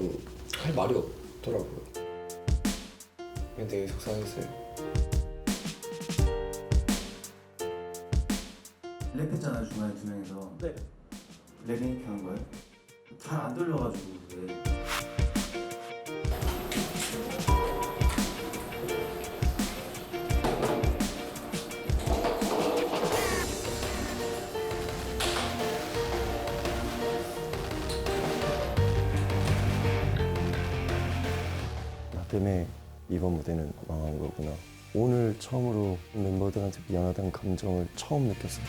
좀할 말이 없더라고요. 그냥 되게 속상했어요. 랩했잖아요 중간에 두 명이서 네 랩 이렇게 한 거예요? 잘 안 들려가지고 왜나 때문에 이번 무대는 망한 거구나. 오늘 처음으로 멤버들한테 미안하다는 감정을 처음 느꼈어.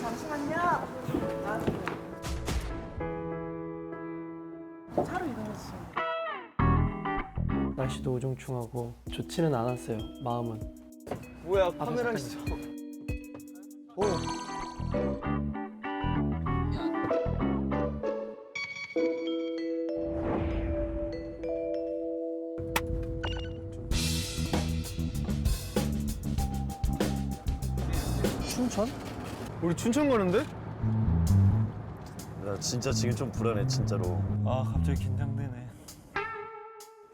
잠시만요. 차로 이동했어요. 날씨도 우중충하고 좋지는 않았어요. 마음은. 뭐야 카메라 있어. 춘천? 우리 춘천 가는데? 나 진짜 지금 좀 불안해 진짜로. 아 갑자기 긴장되네.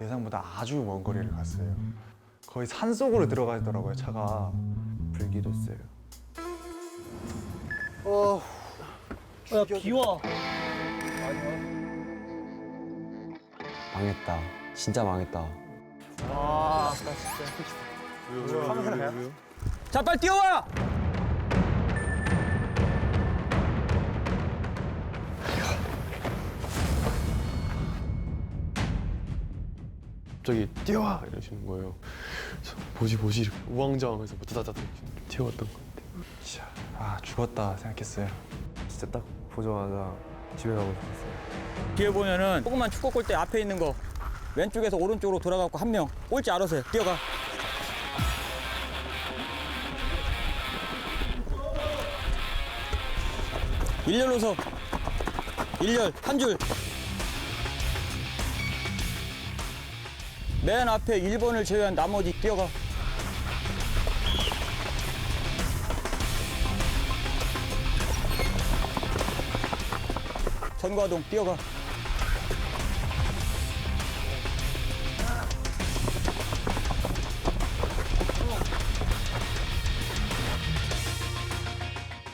예상보다 아주 먼 거리를 갔어요. 거의 산 속으로 들어가더라고요 차가. 불기도 세요. 야, 비 와. 망했다. 진짜 망했다. 자 빨리 뛰어와. 갑자기 뛰어와 이러시는 거예요. 그래서 보지 보지 이렇게 우왕좌왕해서 다다다다 튀어왔던 것 같아요. 진짜 아 죽었다 생각했어요. 진짜 딱 보자마자 집에 가고 싶었어요. 뒤에 보면은 조그만 축구 골대 앞에 있는 거 왼쪽에서 오른쪽으로 돌아가고 한 명 꼴찌 알아서 해. 뛰어가. 일렬로 서. 일렬 한 줄. 맨 앞에 1번을 제외한 나머지 뛰어가. 전과동 뛰어가.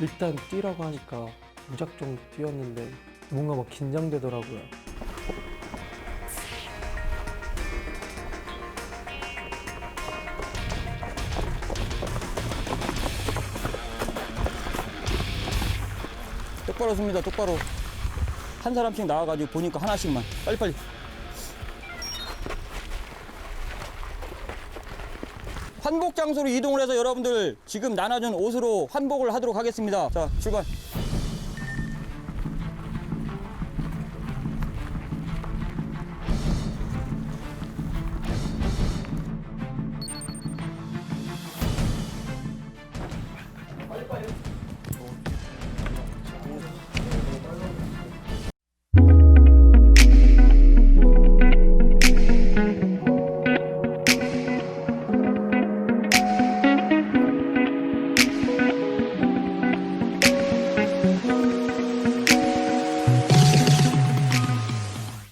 일단 뛰라고 하니까 무작정 뛰었는데 뭔가 막 긴장되더라고요. 똑바로 섭니다 똑바로. 한 사람씩 나와가지고 보니까 하나씩만. 빨리빨리. 환복 장소로 이동을 해서 여러분들 지금 나눠준 옷으로 환복을 하도록 하겠습니다. 자 출발